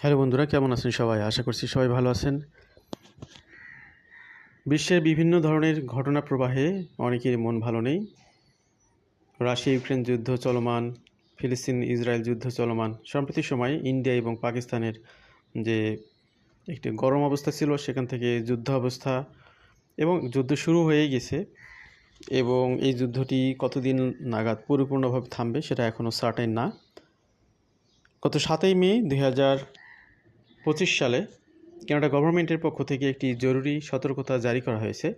Hello বন্ধুরা, কেমন আছেন সবাই? আশা করছি সবাই ভালো আছেন। বিশ্বের বিভিন্ন ধরনের ঘটনা প্রবাহে অনেকের মন ভালো নেই। রাশিয়া, ইউক্রেন যুদ্ধ চলমান, ফিলিস্তিন, ইসরায়েল যুদ্ধ চলমান। সম্প্রতি সময়ে ইন্ডিয়া এবং পাকিস্তানের যে একটি গরম অবস্থা ছিল, সেখান থেকে যুদ্ধ অবস্থা এবং যুদ্ধ শুরু হয়ে গেছে এবং এই যুদ্ধটি কতদিন নাগাদ পরিপূর্ণভাবে থামবে, সেটা এখনও সার্টেন না। গত সাতই মে দুই হাজার পঁচিশ সালে কানাডা গভর্নমেন্টের পক্ষ থেকে একটি জরুরি সতর্কতা জারি করা হয়েছে।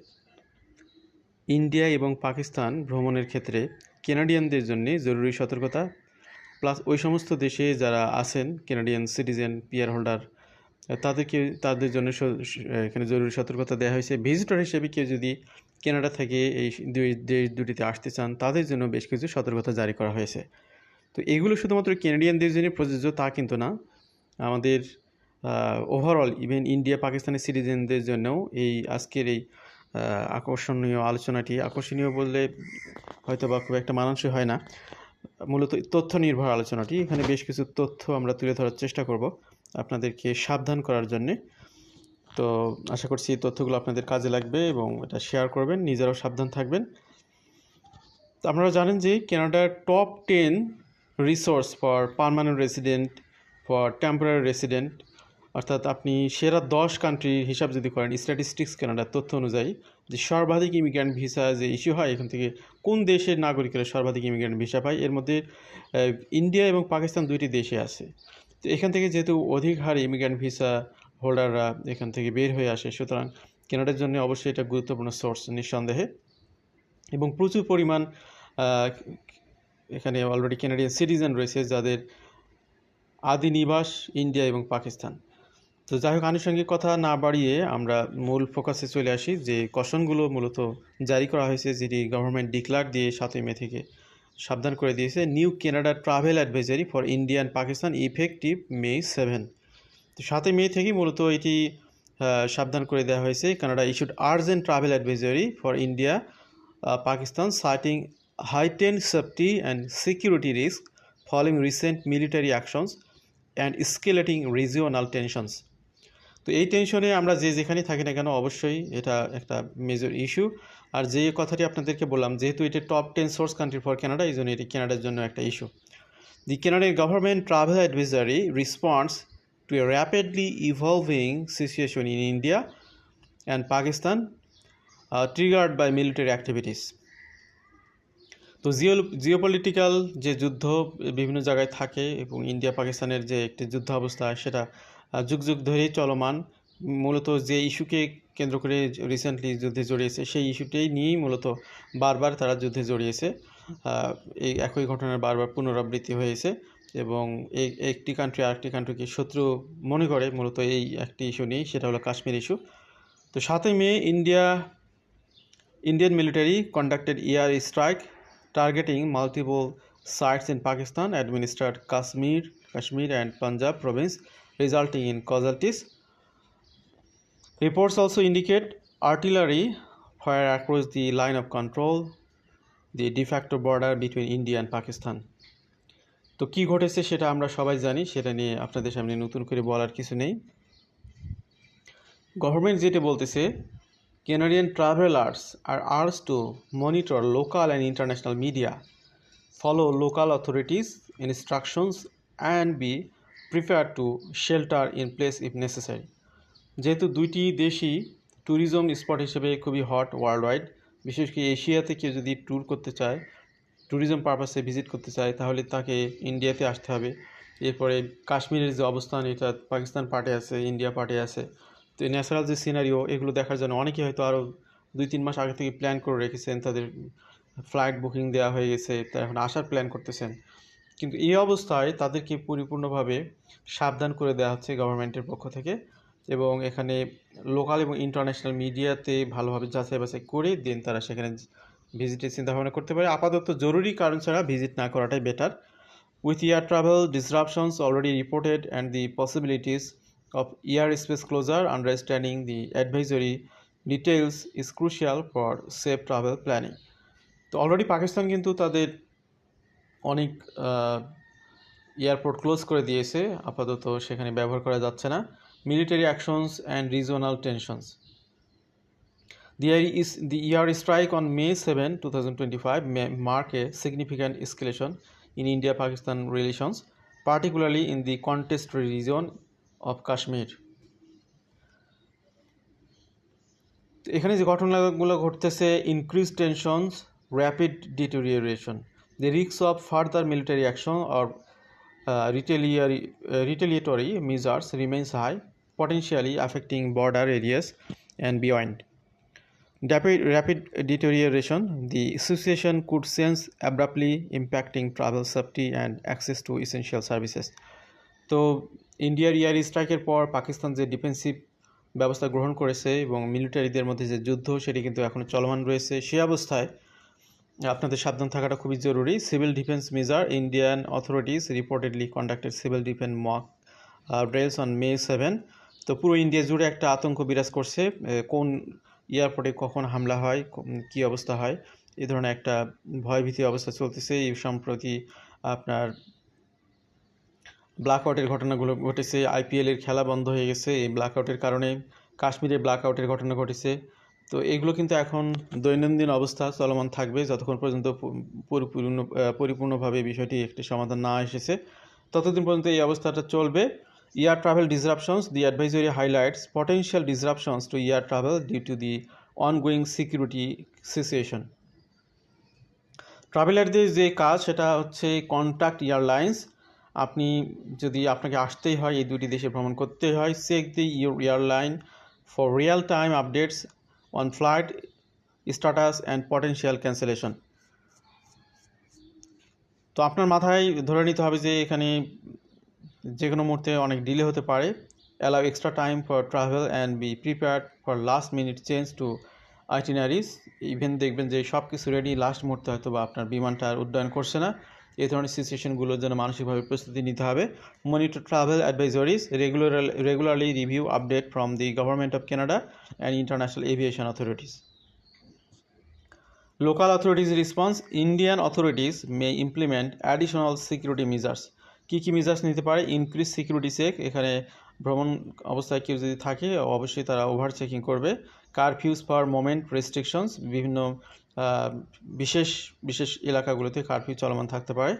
ইন্ডিয়া এবং পাকিস্তান ভ্রমণের ক্ষেত্রে কেনাডিয়ানদের জন্য জরুরি সতর্কতা, প্লাস ওই সমস্ত দেশে যারা আছেন কেনাডিয়ান সিটিজেন, পিয়ার হোল্ডার, তাদেরকে, তাদের জন্য এখানে জরুরি সতর্কতা দেওয়া হয়েছে। ভিজিটর হিসেবে কেউ যদি কেনাডা থেকে এই দুই, দেশ দুটিতে আসতে চান, তাদের জন্য বেশ কিছু সতর্কতা জারি করা হয়েছে। তো এগুলো শুধুমাত্র কেনাডিয়ানদের জন্য প্রযোজ্য তা কিন্তু না। আমাদের ওভারঅল ইভেন ইন্ডিয়া পাকিস্তানের সিটিজেনদের জন্যও এই আজকের এই আকর্ষণীয় আলোচনাটি, আকর্ষণীয় বললে হয়তো বা খুব একটা মানানসই হয় না। মূলত তথ্য নির্ভর আলোচনাটি, এখানে বেশ কিছু তথ্য আমরা তুলে ধরার চেষ্টা করব আপনাদেরকে সাবধান করার জন্যে। তো আশা করছি এই তথ্যগুলো আপনাদের কাজে লাগবে এবং এটা শেয়ার করবেন, নিজেরাও সাবধান থাকবেন। আপনারা জানেন যে কানাডার top ten resource for permanent resident for temporary resident অর্থাৎ আপনি সেরা দশ কান্ট্রির হিসাব যদি করেন স্ট্যাটিস্টিক্স কেনাডার তথ্য অনুযায়ী যে সর্বাধিক ইমিগ্র্যান্ট ভিসা যে ইস্যু হয়, এখান থেকে কোন দেশের নাগরিকেরা সর্বাধিক ইমিগ্র্যান্ট ভিসা পায়? এর মধ্যে ইন্ডিয়া এবং পাকিস্তান দুইটি দেশে আছে। তো এখান থেকে যেহেতু অধিক হারে ইমিগ্র্যান্ট ভিসা হোল্ডাররা এখান থেকে বের হয়ে আসে, সুতরাং কেনাডার জন্য অবশ্যই এটা গুরুত্বপূর্ণ সোর্স নিঃসন্দেহে। এবং প্রচুর পরিমাণ এখানে অলরেডি কানাডিয়ান সিটিজেন রয়েছে যাদের আদি নিবাস ইন্ডিয়া এবং পাকিস্তান তো যাই হোক, আনুষঙ্গিক কথা না বাড়িয়ে আমরা মূল ফোকাসে চলে আসি যে কশনগুলো মূলত জারি করা হয়েছে যেটি গভর্নমেন্ট ডিক্লার দিয়ে সাতই মে থেকে সাবধান করে দিয়েছে new Canada travel advisory for Indian Pakistan effective May seven তো সাতই মে থেকেই মূলত এটি সাবধান করে দেওয়া হয়েছে। Canada issued urgent travel advisory for India Pakistan citing heightened safety and security risk following recent military actions and escalating regional tensions তো এই টেনশনে আমরা যে যেখানে থাকি না কেন অবশ্যই এটা একটা মেজর ইস্যু আর যে কথাটি আপনাদেরকে বললাম, যেহেতু এটা top ten source country for Canada এই জন্য এটি কানাডার জন্য একটা issue the Canadian government travel advisory response to a rapidly evolving situation in India and Pakistan triggered by military activities তো জিও জিওপলিটিক্যাল যে যুদ্ধ বিভিন্ন জায়গায় থাকে এবং ইন্ডিয়া পাকিস্তানের যে একটি যুদ্ধ অবস্থা সেটা যুগ যুগ ধরেই চলমান। মূলত যে ইস্যুকে কেন্দ্র করে রিসেন্টলি যুদ্ধে জড়িয়েছে সেই ইস্যুটাই নিয়েই মূলত বারবার তারা যুদ্ধে জড়িয়েছে। এই একই ঘটনার বারবার পুনরাবৃত্তি হয়েছে এবং এই একটি কান্ট্রি আরেকটি কান্ট্রিকে শত্রু মনে করে মূলত এই একটি ইস্যু নিয়েই সেটা হলো কাশ্মীর ইস্যু তো সাতই May India Indian military conducted air strike targeting multiple sites in Pakistan administered Kashmir, Kashmir and Punjab province resulting in casualties. Reports also indicate artillery fire across the line of control, the de facto border between India and Pakistan. তো কি ঘটেছে সেটা আমরা সবাই জানি সেটা নিয়ে আপনাদের সামনে নতুন করে বলার কিছু নেই গভর্নমেন্ট যেটা বলতেছে Canadian travelers are asked to monitor local and international media, follow local authorities' instructions, and be prepared to shelter in place if necessary. যেহেতু দুইটি দেশই ট্যুরিজম স্পট হিসেবে খুবই হট ওয়ার্ল্ড ওয়াইড বিশেষ করে এশিয়াতে কেউ যদি ট্যুর করতে চায় ট্যুরিজম পারপাসে ভিজিট করতে চায়, তাহলে তাকে ইন্ডিয়াতে আসতে হবে। এরপরে কাশ্মীরের যে অবস্থান, এটা পাকিস্তান পার্টে আছে ইন্ডিয়া পার্টে আছে। তো ন্যাচারাল যে সিনারিও এগুলো দেখার জন্য অনেকে হয়তো আরও দুই তিন মাস আগে থেকে প্ল্যান করে রেখেছেন, তাদের ফ্লাইট বুকিং দেওয়া হয়ে গেছে, তারা এখন আসার প্ল্যান করতেছেন। কিন্তু এই অবস্থায় তাদেরকে পরিপূর্ণভাবে সাবধান করে দেওয়া হচ্ছে গভর্নমেন্টের পক্ষ থেকে এবং এখানে লোকাল এবং ইন্টারন্যাশনাল মিডিয়াতে ভালোভাবে যাচাই বাছাই করে দেন তারা সেখানে ভিজিটের চিন্তাভাবনা করতে পারে আপাতত জরুরি কারণ ছাড়া ভিজিট না করাটাই better with With air travel disruptions already reported and the possibilities of airspace closure, understanding the advisory details is crucial for safe travel planning. তো অলরেডি পাকিস্তান কিন্তু তাদের অনেক এয়ারপোর্ট ক্লোজ করে দিয়েছে। আপাতত সেখানে ব্যবহার করা যাচ্ছে না। Military actions and regional tensions. There is the air strike on May seven two thousand mark a significant escalation in India Pakistan relations particularly in the contest region of Kashmir এখানে যে ঘটনাগুলো ঘটতেছে increase tensions rapid deterioration the রিক্স of further military action or retaliatory retaliatory measures remains high potentially affecting border areas and beyond. Rapid, rapid deterioration, the situation could sense abruptly impacting travel safety and access to essential services. তো ইন্ডিয়ার ইয়ার স্ট্রাইকের পর পাকিস্তান যে defensive ব্যবস্থা গ্রহণ করেছে এবং মিলিটারিদের মধ্যে যে যুদ্ধ সেটি কিন্তু এখনও চলমান রয়েছে সে অবস্থায় আপনাদের সাবধান থাকাটা খুবই জরুরি। Civil defence measure, Indian authorities reportedly conducted civil defence mock drills on May seven. তো পুরো ইন্ডিয়া জুড়ে একটা আতঙ্ক বিরাজ করছে কোন এয়ারপোর্টে কখন হামলা হয় কি অবস্থা হয়, এ ধরনের একটা ভয়ভীতি অবস্থা চলতেছে। এই সম্প্রতি আপনার ব্ল্যাকআউটের ঘটনাগুলো ঘটেছে। আইপিএলের খেলা বন্ধ হয়ে গেছে। এই ব্ল্যাকআউটের কারণে কাশ্মীরে ব্ল্যাকআউটের ঘটনা ঘটেছে। তো এগুলো কিন্তু এখন দৈনন্দিন অবস্থা চলমান থাকবে যতক্ষণ পর্যন্ত পরিপূর্ণ পরিপূর্ণভাবে বিষয়টি একটি সমাধান না এসেছে। ততদিন পর্যন্ত এই অবস্থাটা চলবে। Air travel disruptions, the advisory highlights potential disruptions to air travel due to the ongoing security situation ট্রাভেলারদের যে কাজ সেটা হচ্ছে কন্ট্যাক্ট এয়ারলাইন্স আপনি যদি আপনাকে আসতেই হয় এই দুটি দেশে ভ্রমণ করতে হয় check the your airline for real time updates on flight status and potential cancellation তো আপনার মাথায় ধরে নিতে হবে যে এখানে যে কোনো মুহূর্তে অনেক ডিলে হতে পারে। Allow extra time for travel and be prepared for last minute change to itineraries even দেখবেন যে সব কিছু রেডি লাস্ট মুহূর্তে হয়তো বা আপনার বিমানটা উড্ডয়ন করছে না। এই ধরনের সিচুয়েশনগুলোর জন্য মানসিকভাবে প্রস্তুতি নিতে হবে। Monitor travel advisories regular regularly review update from the government of Canada and international aviation authorities local authorities response Indian authorities may implement additional security measures. কী কী মেজার্স নিতে পারে? ইনক্রিজ সিকিউরিটি চেক এখানে ভ্রমণ অবস্থায় কেউ যদি থাকে, অবশ্যই তারা ওভার চেকিং করবে। কারফিউজ ফর মোমেন্ট রেস্ট্রিকশনস বিভিন্ন বিশেষ বিশেষ এলাকাগুলোতে কার্ফিউ চলমান থাকতে পারে।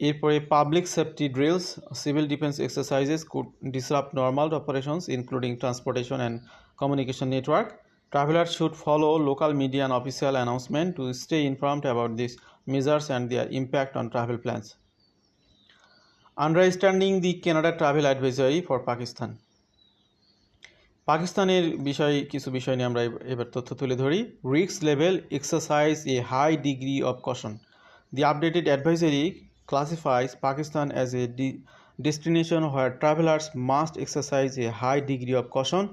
এরপরে public safety drills civil defence exercises could disrupt normal operations including transportation and communication network traveller should follow local media and official announcement to stay inform about this measures and their impact on travel plans understanding the Canada travel advisory for Pakistan পাকিস্তানের বিষয়, কিছু বিষয় নিয়ে আমরা এবার তথ্য তুলে ধরি। রিক্স level exercise a high degree of caution the updated advisory classifies Pakistan as a destination where travellers must exercise a high degree of caution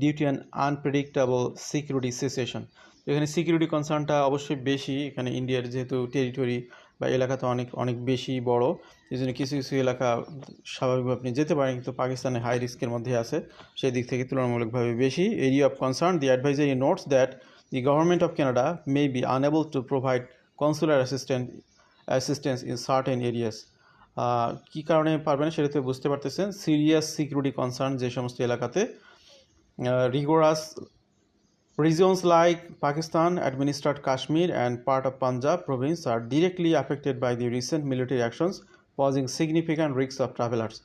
due to an unpredictable security situation এখানে সিকিউরিটি কনসার্নটা অবশ্যই বেশি। এখানে ইন্ডিয়ার যেহেতু territory বা এলাকাতে অনেক অনেক বেশি বড়। এই জন্য কিছু কিছু এলাকা স্বাভাবিকভাবে আপনি যেতে পারেন, কিন্তু পাকিস্তানে হাই রিস্কের মধ্যে আছে। সেই দিক থেকে তুলনামূলকভাবে বেশি। Area of concern the advisory notes that the government of Canada may be unable to provide consular assistant assistance in certain areas কী কারণে পারবেন সেটা তো বুঝতে পারতেছেন। সিরিয়াস সিকিউরিটি কনসার্ন যে সমস্ত এলাকাতে rigorous regions like Pakistan, administered Kashmir, and part of Punjab province are directly affected by the recent military actions, posing significant risks of travelers.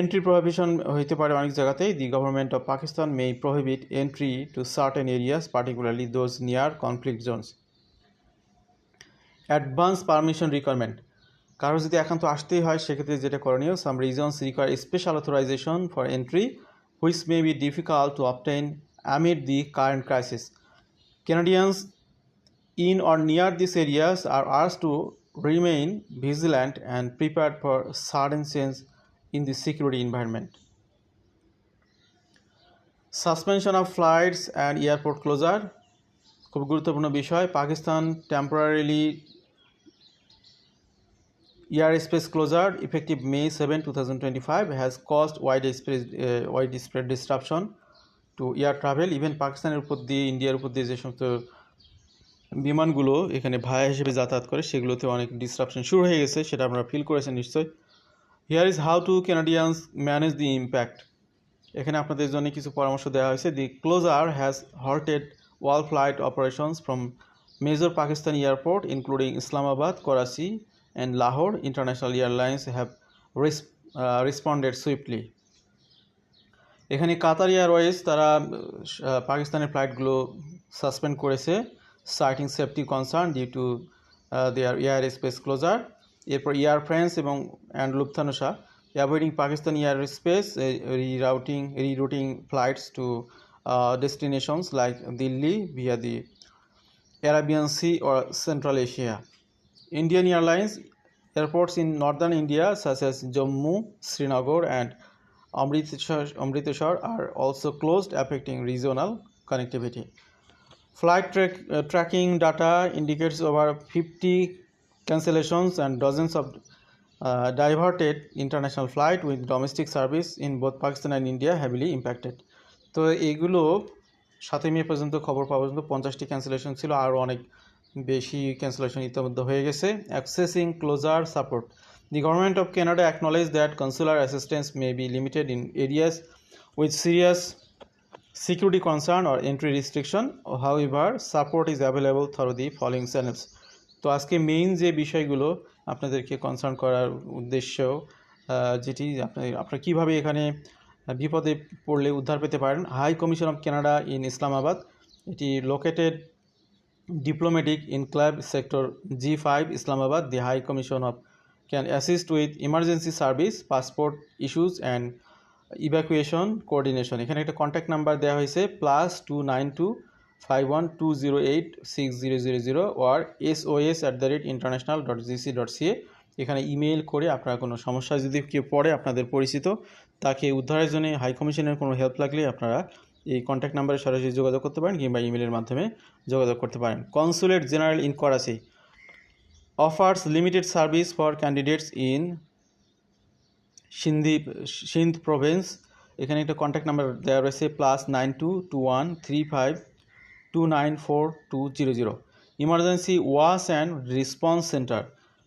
Entry prohibition হইতে পারে অনেক জায়গাতেই the government of Pakistan may prohibit entry to certain areas, particularly those near conflict zones. Advance permission requirement কারও যদি একান্ত আসতেই হয় সেক্ষেত্রে যেটা করণীয় some regions require special authorization for entry which may be difficult to obtain amid the current crisis. Canadians in or near these areas are asked to remain vigilant and prepared for sudden change in the security environment. Suspension of flights and airport closure খুব গুরুত্বপূর্ণ বিষয় Pakistan temporarily airspace closure effective May 7, 2025 has caused widespread, uh, widespread disruption to air travel even পাকিস্তানের উপর দিয়ে, ইন্ডিয়ার উপর দিয়ে যে সমস্ত বিমানগুলো এখানে ভায়া হিসেবে যাতায়াত করে, সেগুলোতে অনেক ডিসরাপশন শুরু হয়ে গেছে, সেটা আপনারা ফিল করেছেন নিশ্চয়ই। Here is how to Canadians manage the impact এখানে আপনাদের জন্য কিছু পরামর্শ দেওয়া হয়েছে। The closure has halted all flight operations from major Pakistan airport including Islamabad Karachi and Lahore international airlines have responded swiftly এখানে কাতার এয়ারওয়েজ তারা পাকিস্তানের ফ্লাইটগুলো সাসপেন্ড করেছে citing safety concern due to their air space closure এরপর air France এবং and Lufthansa avoiding Pakistan air space rerouting rerouting flights to destinations like Delhi via the Arabian Sea or Central Asia. Indian Airlines airports in northern India such Jammu, Srinagar and Amritsar Amritsar are also closed affecting regional connectivity flight track tracking data indicates over fifty cancellations and dozens of diverted international flight with domestic service in both Pakistan and India heavily impacted তো এইগুলো সাথে মে পর্যন্ত খবর পাওয়া পর্যন্ত পঞ্চাশটি cancellation ছিল, আরও অনেক বেশি ক্যান্সেলেশন ইতিমধ্যে হয়ে গেছে। Accessing closure support the government of Canada acknowledge that consular assistance may be limited in areas with serious security concern or entry restriction. However, support is available through the following channels. তো আজকে main যে বিষয়গুলো আপনাদেরকে concern করার উদ্দেশ্য যেটি আপনি, আপনারা কীভাবে এখানে বিপদে পড়লে উদ্ধার পেতে পারেন high commission of Canada in Islamabad এটি located diplomatic enclave sector G5 Islamabad, the High Commission of can assist with emergency service, passport issues, and evacuation coordination. এখানে একটা কন্ট্যাক্ট নাম্বার দেওয়া হয়েছে plus two nine two five one two zero eight six zero zero zero or S O S at the rate international dot GC dot CA এখানে email করে আপনার কোনো সমস্যা যদি কেউ পড়ে আপনাদের পরিচিত, তাকে উদ্ধারের জন্য হাই কমিশনের কোনো হেল্প লাগলে আপনারা এই কন্ট্যাক্ট নাম্বারে সরাসরি যোগাযোগ করতে পারেন কিংবা ইমেলের মাধ্যমে যোগাযোগ করতে পারেন। Consulate general in Karachi offers limited service for candidates in Sindhi Sindh province এখানে একটা কন্ট্যাক্ট নাম্বার দেওয়া রয়েছে plus nine two two one three five two nine four two zero zero emergency wash and response centre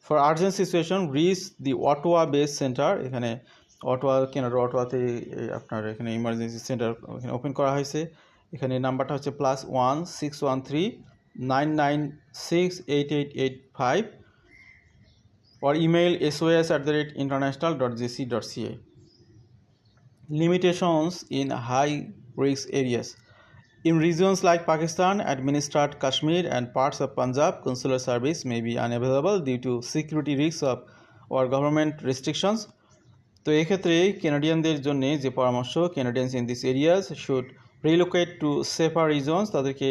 for urgent situation reach the Ottawa base centre এখানে Ottawa Canada অটোয়াতে আপনার এখানে emergency centre এখানে open করা হয়েছে। এখানে নাম্বারটা হচ্ছে plus one six one three nine nine six eight eight eight five or email sos at the rate international.gc.ca. Limitations in high risk areas. In regions like Pakistan, administered Kashmir and parts of Punjab, consular service may be unavailable due to security risks of or government restrictions. তো এক্ষেত্রে কেনাডিয়ানদের জন্য যে পরামর্শ Canadians in this areas should relocate to safer regions তাদেরকে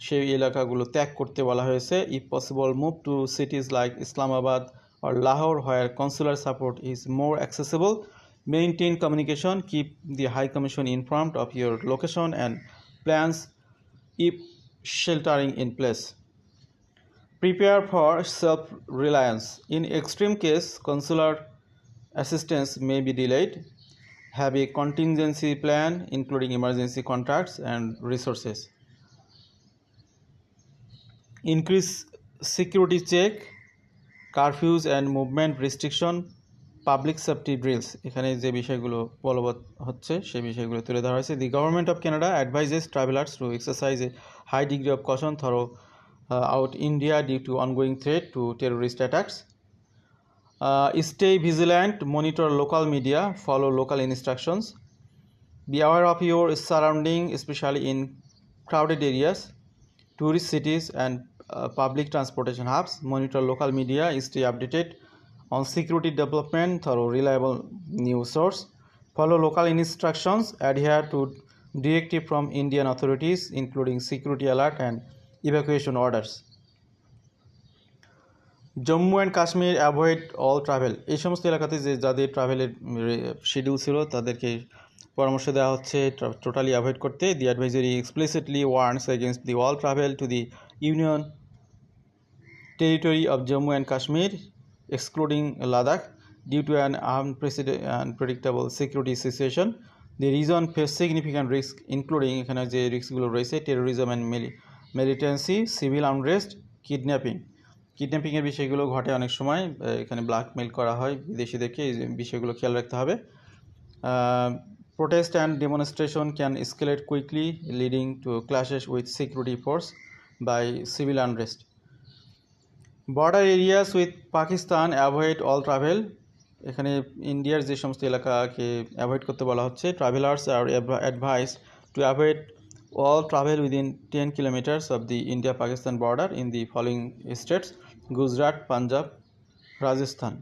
সেই এলাকাগুলো ত্যাগ করতে বলা হয়েছে। If possible move to cities like Islamabad or Lahore where consular support is more accessible maintain communication keep the high commission informed of your location and plans if sheltering in place prepare for self reliance in extreme case consular assistance may be delayed have a contingency plan including emergency contracts and resources Increase security check curfews and movement restriction public safety drills এখানে যে বিষয়গুলো বলবৎ হচ্ছে সেই বিষয়গুলো তুলে ধরা হয়েছে। The government of Canada advises travellers to exercise a high degree of caution throughout India due to ongoing threat to terrorist attacks stay vigilant monitor local media follow local instructions be aware of your surrounding specially in crowded areas tourist cities uh, public transportation hubs monitor local media stay updated on security development through reliable news source follow local instructions adhere to directive from Indian authorities including security alert and evacuation orders Jammu and Kashmir avoid all travel এই সমস্ত এলাকাতে যে যাদের ট্রাভেলের schedule ছিল, তাদেরকে পরামর্শ দেওয়া হচ্ছে টোটালি অ্যাভয়েড করতে। The advisory explicitly warns against the all travel to the union territory of Jammu and Kashmir, excluding Ladakh, due to an unprecedented unpredictable security situation. The region face significant risk, including এখানে যে রিস্কগুলো রয়েছে terrorism and militancy civil unrest kidnapping কিডন্যাপিংয়ের বিষয়গুলো ঘটে অনেক সময় এখানে blackmail করা হয় বিদেশিদেরকে এই বিষয়গুলো খেয়াল রাখতে হবে। Protest and demonstration can escalate quickly leading to clashes with security force by civil unrest border areas with Pakistan avoid all travel এখানে ইন্ডিয়ার যে সমস্ত এলাকাকে অ্যাভয়েড করতে বলা হচ্ছে travellers are advised to avoid all travel within ten kilometres of the India Pakistan border in the following states Gujarat Punjab Rajasthan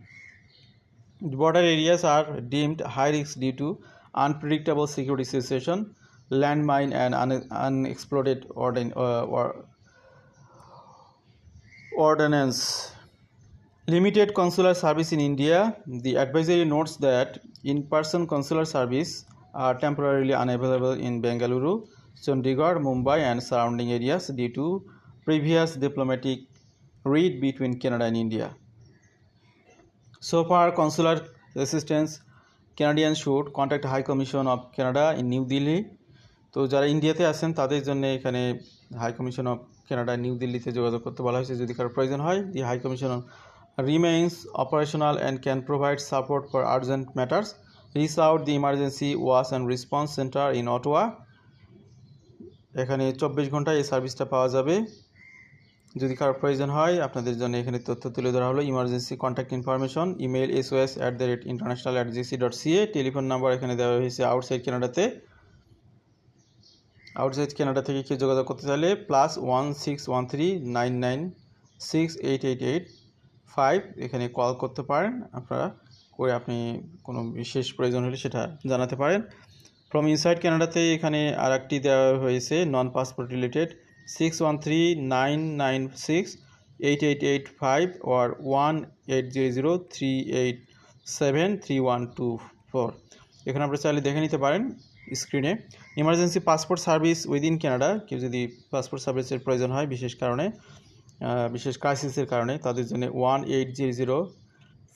border areas are deemed high risk due to unpredictable security situation, landmine, and un- unexploded uh, ordnance. Limited consular service in India. The advisory notes that in person consular service are temporarily unavailable in Bengaluru, Chandigarh, Mumbai, and surrounding areas due to previous diplomatic raid between Canada and India. So far, consular assistance Canadians should contact High Commission of Canada in New Delhi. তো যারা ইন্ডিয়াতে আছেন তাদের জন্য এখানে high commission of Canada, New দিল্লিতে যোগাযোগ করতে বলা হয়েছে। যদি কারও প্রয়োজন হয় the high commission remains operational and can provide support for urgent matters reach out the emergency watch and response centre in Ottawa এখানে চব্বিশ ঘন্টায় এই সার্ভিসটা পাওয়া যাবে। যদি কারও প্রয়োজন হয়, আপনাদের জন্য এখানে তথ্য তুলে ধরা হলো। Emergency contact information email S OS at the rate international at GC dot CA telephone number এখানে দেওয়া হয়েছে আউটসাইড কানাডাতে আউটসাইড কানাডা থেকে কেউ যোগাযোগ করতে চাইলে plus one six one three nine nine six eight eight eight five এখানে কল করতে পারেন। আপনারা করে আপনি কোনো বিশেষ প্রয়োজন হলে সেটা জানাতে পারেন। ফ্রম ইনসাইড কানাডাতে এখানে আর একটি দেওয়া হয়েছে non passport related six one three nine nine six eight eight eight five or one eight zero zero three eight seven three one two four এখানে আপনারা চাইলে দেখে নিতে পারেন। স্ক্রিনে emergency passport service within Canada কেউ যদি পাসপোর্ট সার্ভিসের প্রয়োজন হয়, বিশেষ কারণে বিশেষ ক্রাইসিসের কারণে, তাদের জন্য one eight zero zero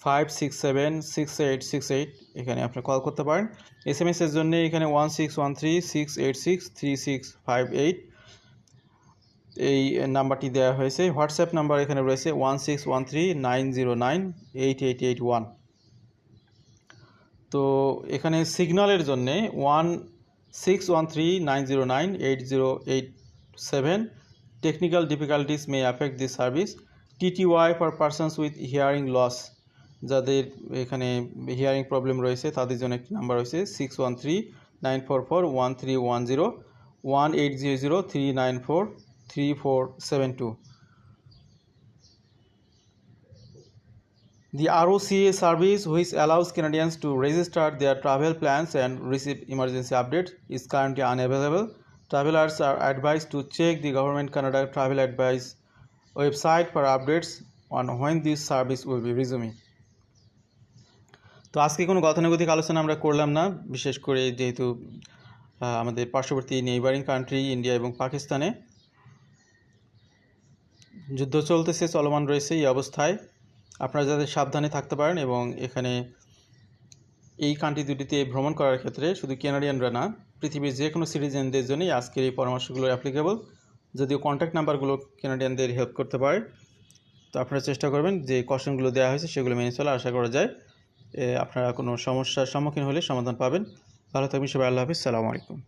five six seven six eight six eight এখানে আপনি কল করতে পারেন। এস এম এসের জন্য এখানে one six one three six eight six three six five eight এই নাম্বারটি দেওয়া হয়েছে। হোয়াটসঅ্যাপ নাম্বার এখানে রয়েছে one six one three nine zero nine eight eight eight one তো এখানে সিগন্যালের জন্যে one six one three nine zero nine eight zero eight seven technical difficulties may affect this service TTY for persons with hearing loss যাদের এখানে hearing problem রয়েছে, তাদের জন্য একটি নাম্বার রয়েছে six one three nine four four one three one zero one eight zero zero three nine four three four seven two The ROCA service, which allows Canadians to register their travel plans and receive emergency updates, is currently unavailable. Travelers are advised to check the Government Canada Travel Advice website for updates on when this service will be resuming. তো আজকে কোনো গতানুগতিক আলোচনা আমরা করলাম না বিশেষ করে যেহেতু আমাদের পার্শ্ববর্তী নেইবারিং কান্ট্রি ইন্ডিয়া এবং পাকিস্তানে যুদ্ধ চলতেছে চলমান রয়েছে এই অবস্থায় আপনারা যাতে সাবধানে থাকতে পারেন এবং এখানে এই কান্ট্রি দুটিতে ভ্রমণ করার ক্ষেত্রে শুধু কেনাডিয়ানরা না, পৃথিবীর যে কোনো সিটিজেনদের জন্যই আজকের এই পরামর্শগুলো অ্যাপ্লিকেবল যদিও কন্ট্যাক্ট নাম্বারগুলো কেনাডিয়ানদের হেল্প করতে পারে, তো আপনারা চেষ্টা করবেন যে কোশ্চেনগুলো দেওয়া হয়েছে সেগুলো মেনে চলে, আশা করা যায় আপনারা কোনো সমস্যার সম্মুখীন হলে সমাধান পাবেন। ভালো থাকবেন সবাই, আল্লাহ হাফিজ, সালামু আলাইকুম।